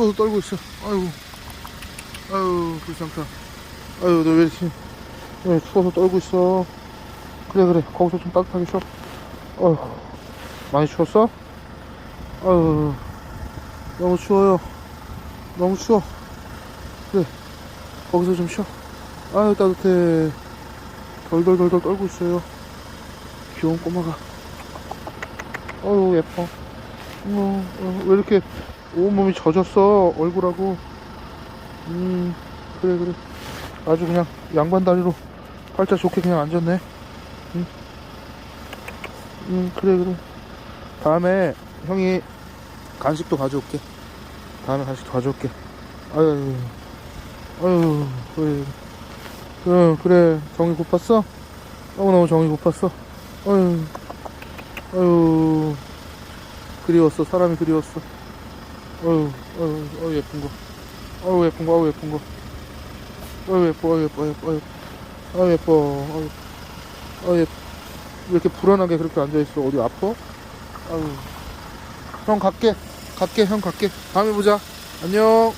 추워서 떨고 있어. 아이고. 아유, 불쌍하다. 아유, 너 왜 이렇게, 왜 추워서 떨고 있어? 그래, 그래. 거기서 좀 따뜻하게 쉬어. 어휴, 많이 추웠어? 아유, 너무 추워요. 너무 추워. 그래, 거기서 좀 쉬어. 아유, 따뜻해. 덜덜덜덜 떨고 있어요. 귀여운 꼬마가. 어유 예뻐. 어, 어, 왜 이렇게 온몸이 젖었어, 얼굴하고. 음, 그래, 그래. 아주 그냥 양반 다리로 팔자 좋게 그냥 앉았네. 응, 응, 그래, 그래. 다음에 형이 간식도 가져올게. 다음에 간식도 가져올게. 아유, 아유, 그래. 응, 그래. 정이 고팠어? 너무너무 정이 고팠어? 아유, 아유, 그리웠어. 사람이 그리웠어. 아유, 아유, 아유, 예쁜 거. 아유, 예쁜 거, 아유, 예쁜 거. 아유, 예뻐, 아유, 예뻐, 아유, 예뻐, 아유, 예뻐, 아유, 아유, 예뻐. 왜 이렇게 불안하게 그렇게 앉아있어? 어디 아파? 아유. 형, 갈게. 갈게, 형, 갈게. 다음에 보자. 안녕.